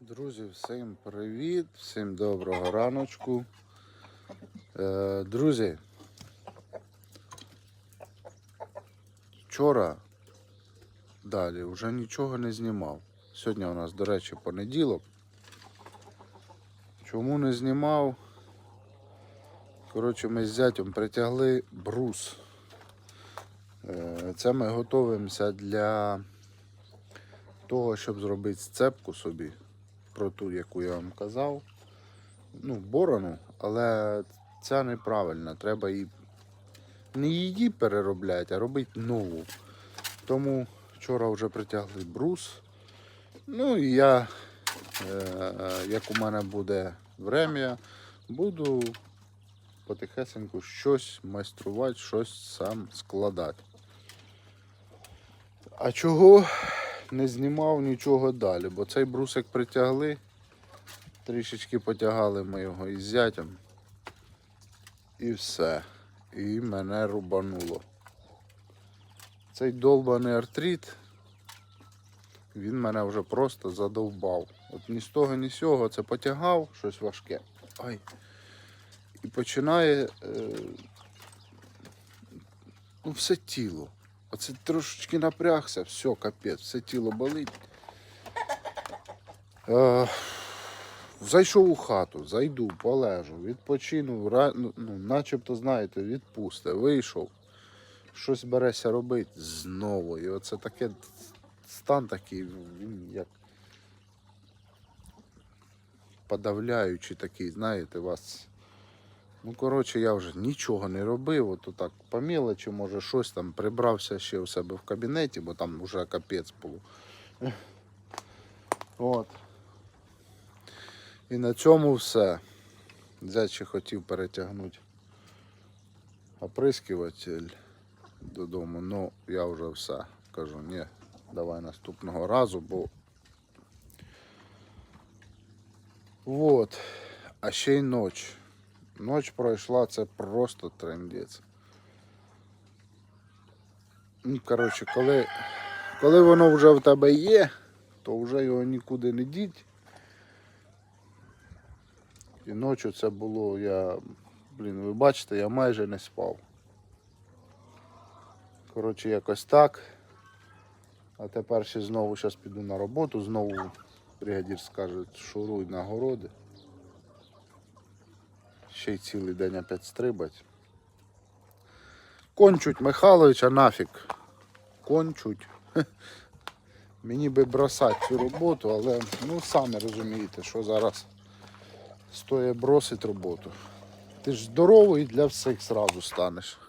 Друзі, всім привіт, всім доброго раночку. Е, друзі, вчора далі вже нічого не знімав. Сьогодні у нас, до речі, понеділок. Чому не знімав? Коротше, ми з зятем притягли брус. Е, Це ми готуємося для того, щоб зробити сцепку собі про ту, яку я вам казав. Ну, борону, але ця неправильна. Треба її не її переробляти, а робити нову. Тому вчора вже притягли брус. Ну і я, е, як у мене буде врем'я, буду потихесеньку щось майструвати, щось сам складати. А чого не знімав нічого далі, бо цей брусик притягли, трішечки потягали ми його із зятям. І все. І мене рубануло. Цей долбаний артрит, він мене вже просто задовбав. От ні з того, ні з сього це потягав щось важке. Ай. І починає е, ну, все тіло. Оце трошечки напрягся, все, капець, все тіло болить. Е, зайшов у хату, зайду, полежу, відпочину, ну, ну, начебто, знаєте, відпусте, вийшов. Щось береся робити знову. І оце таке стан такий, він як подавляючий такий, знаєте, вас. Ну, коротше, я вже нічого не робив. От так по мелочі, може, щось там прибрався ще у себе в кабінеті, бо там вже капець було. От. І на цьому все. Зять хотів перетягнути оприскуватель додому. Ну, я вже все. Кажу, ні, давай наступного разу, бо. Вот. А ще й ніч. Ніч пройшла, це просто трендець. Ну, коротше, коли, коли воно вже в тебе є, то вже його нікуди не діть. І ночі це було, я, блін, ви бачите, я майже не спав. Коротше, якось так. А тепер ще знову зараз піду на роботу, знову бригадір скаже, шуруй на городи. Ще й цілий день опять стрибать. Кончуть Михайловича нафіг. Кончуть. Мені би бросати цю роботу, але ну самі розумієте, що зараз стоїть бросить роботу. Ти ж здоровий для всіх зразу станеш.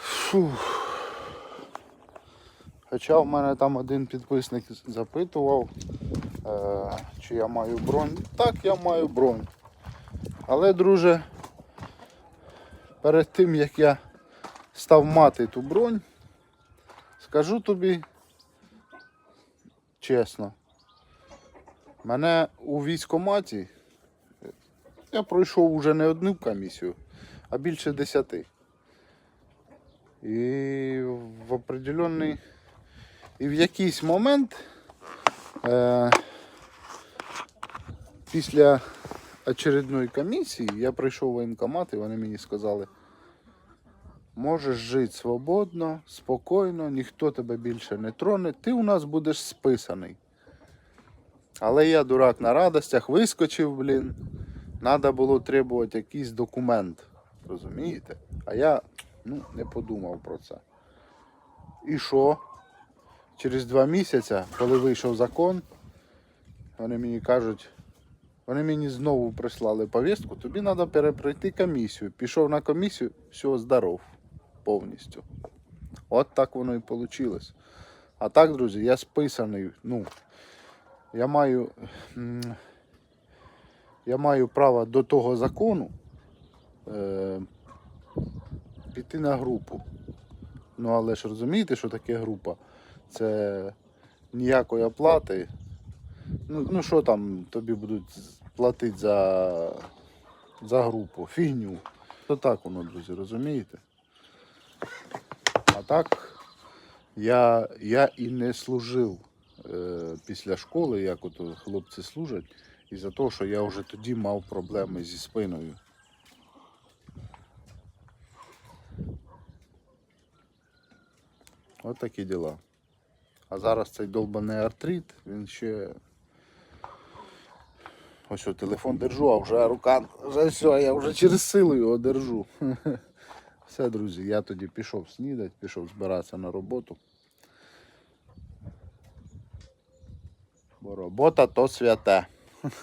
Фух. Хоча в мене там один підписник запитував, е, чи я маю бронь. Так, я маю бронь. Але, друже, перед тим як я став мати ту бронь, скажу тобі чесно, мене у військкоматі я пройшов уже не одну комісію, а більше десяти. І в определенний і в якийсь момент е, після очередної комісії я прийшов в воєнкомат і вони мені сказали, можеш жити свободно, спокійно, ніхто тебе більше не троне, ти у нас будеш списаний. Але я дурак на радостях вискочив, блін. Треба було требувати якийсь документ. Розумієте? А я ну, не подумав про це. І що? Через два місяці, коли вийшов закон, вони мені кажуть, вони мені знову прислали повістку, тобі треба перепройти комісію. Пішов на комісію, все, здоров повністю. От так воно і вийшло. А так, друзі, я списаний. Ну, я маю, я маю право до того закону е, піти на групу. Ну, але ж розумієте, що таке група? Це ніякої оплати. Ну, ну що там тобі будуть платити за, за групу? Фігню. То так воно, друзі, розумієте? А так, я, я і не служив е, після школи, як от хлопці служать, із-за того, що я вже тоді мав проблеми зі спиною. От такі діла. А зараз цей долбаний артрит, він ще. Ось що, телефон держу, а вже рука. Вже все, я вже через силу його держу. Все, друзі, я тоді пішов снідати, пішов збиратися на роботу. Бо робота то святе.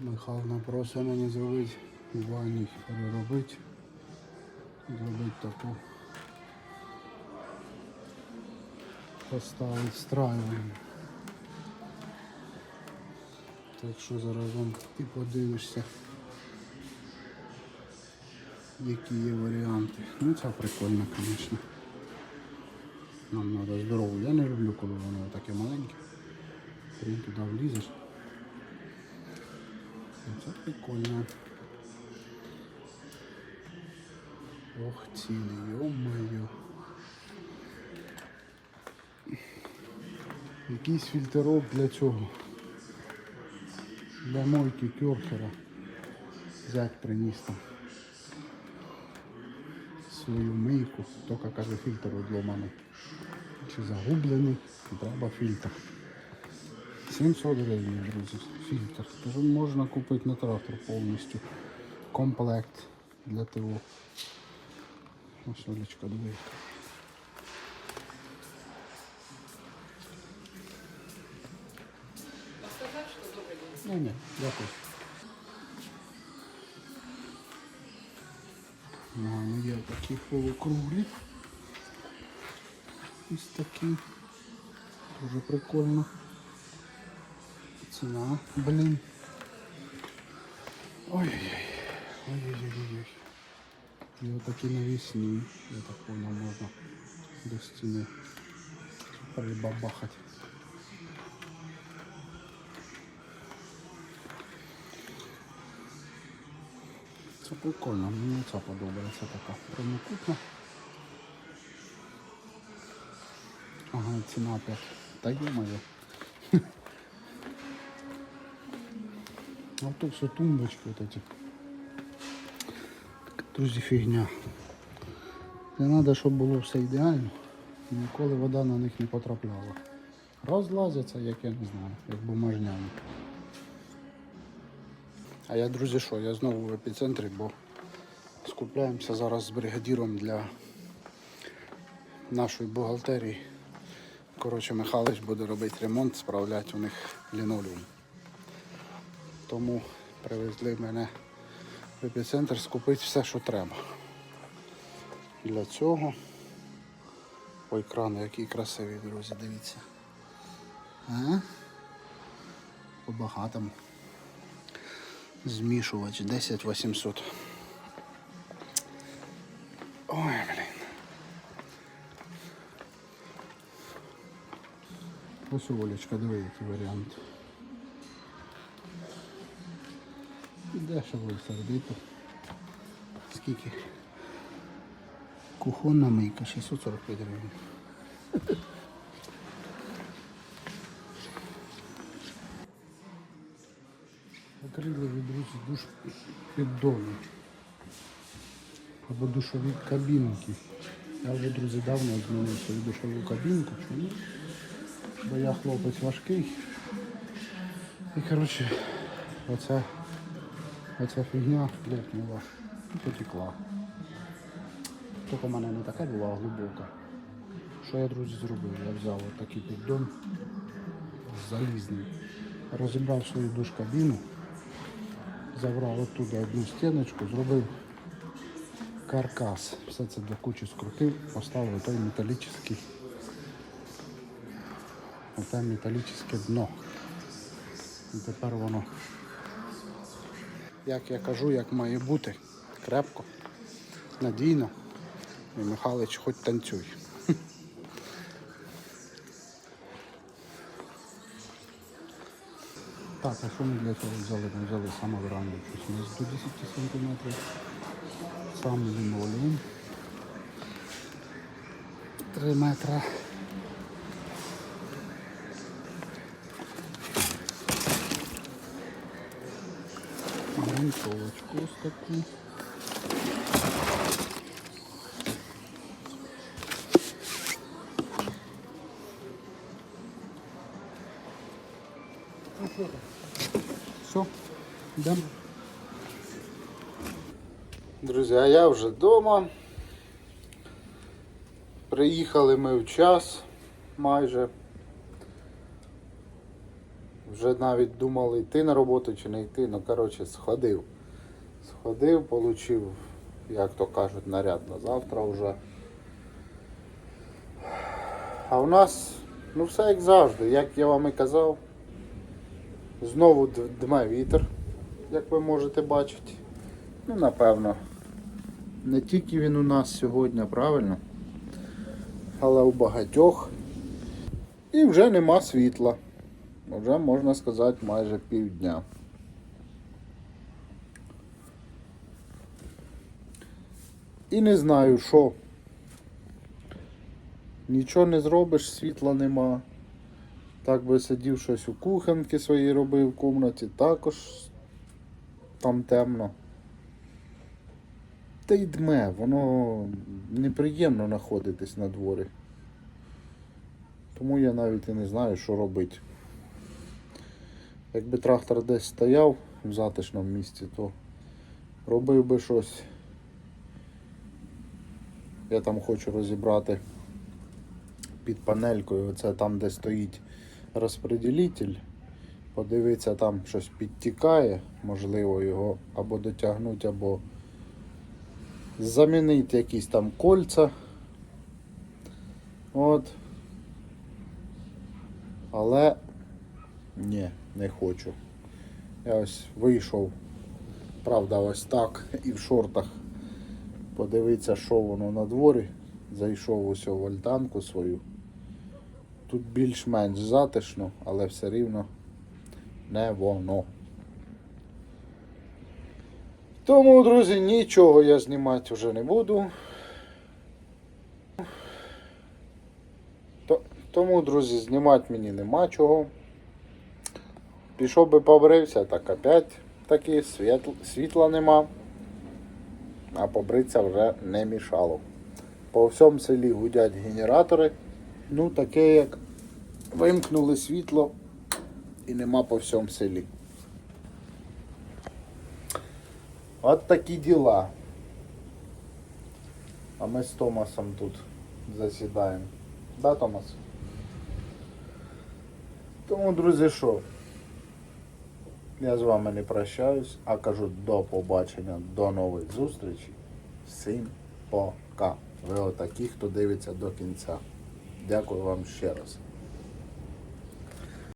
Михайло просить мені зробити ванні переробити. Зробити таку. Поставити страйвання. Так що зараз вам ти подивишся, які є варіанти. Ну це прикольно, звісно. Нам треба здорово. Я не люблю, коли воно таке маленьке. Хрін туди влізеш. Це прикольно. Ох, ціни, йо-моє. Якийсь фільтрок для цього. Для мойки кьорхера. Зять приніс там. Свою мийку, тільки каже фільтр одломаний. Чи загублений, треба фільтр. 700 гривень, друзі, фільтр. Тож можна купити на трактор повністю. Комплект для ТО. Ось Олечка, диви. Ні, ні, дякую. А, ну є такі полукруглі. Ось такі. Дуже прикольно. Ціна, блін. Ой-ой-ой. Ой-ой-ой. І отакі навісні. Я так понял, можна до стіни прибабахати. Це прикольно, мені ця подобається така прямокутна. Ага, ціна опять. Та ё-моё. А тут все тумбочки вот эти. Друзі, фігня. Не треба, щоб було все ідеально. і Ніколи вода на них не потрапляла. Розлазяться, як я не знаю, як бумажняні. А я, друзі, що, я знову в епіцентрі, бо скупляємося зараз з бригадіром для нашої бухгалтерії. Коротше, Михайлович буде робити ремонт, справляти у них лінолеум. Тому привезли мене в епіцентр скупити все, що треба. Для цього. Ой, крани, які красиві, друзі, дивіться. А? По багатому. Змішувач 10 800. Ой, блін. Ось Олечка, диви, який варіант. Дешево сердито. Скільки? Кухонна мийка 645 гривень. Закрили від друзі душ піддону. Або душові кабінки. Я вже, друзі, давно змінив свою душову кабінку. Чому? Бо я хлопець важкий. І коротше, оця, оця фігня лопнула і потекла. Тільки в мене не така була глибока. Що я, друзі, зробив? Я взяв отакий піддон залізний, розібрав свою душ-кабіну, забрав оттуда одну стіночку, зробив каркас. Все це до кучі скрутив, поставив той металічний, оте металічне дно. І тепер воно, як я кажу, як має бути, крепко, надійно. І Михайлович хоч танцюй. Так, а що ми для цього взяли? Ми взяли саме веранду, щось до 10 сантиметрів. Сам лінолеум. 3 метри. Грунтовочку ось таку. Все. Друзі, я вже вдома. Приїхали ми в час майже. Вже навіть думали йти на роботу чи не йти. Ну, коротше, сходив. Сходив, получив, як то кажуть, наряд на завтра вже. А в нас, ну все як завжди, як я вам і казав. Знову дме вітер, як ви можете бачити. Ну, напевно. Не тільки він у нас сьогодні, правильно? Але у багатьох. І вже нема світла. Вже можна сказати майже півдня. І не знаю що. Нічого не зробиш, світла нема. Так би сидів щось у кухонці своїй робив в кімнаті, також там темно. Та й дме, воно неприємно знаходитись на дворі. Тому я навіть і не знаю, що робити. Якби трактор десь стояв в затишному місці, то робив би щось. Я там хочу розібрати під панелькою, оце там, де стоїть розпреділитель. Подивитися, там щось підтікає, можливо, його або дотягнути, або замінити якісь там кольця. От. Але ні, не хочу. Я ось вийшов, правда, ось так і в шортах. Подивитися, що воно на дворі. Зайшов ось у вольтанку свою. Тут більш-менш затишно, але все рівно не воно. Тому, друзі, нічого я знімати вже не буду. Тому, друзі, знімати мені нема чого. Пішов би побрився, так опять таки світл, світла нема. А побритися вже не мішало. По всьому селі гудять генератори. Ну, таке як вимкнули світло і нема по всьому селі. От такі діла. А ми з Томасом тут засідаємо. Да, Томас? Тому, друзі, що? Я з вами не прощаюсь, а кажу до побачення, до нових зустрічей. Всім пока. Ви отакі, хто дивиться до кінця. Дякую вам ще раз.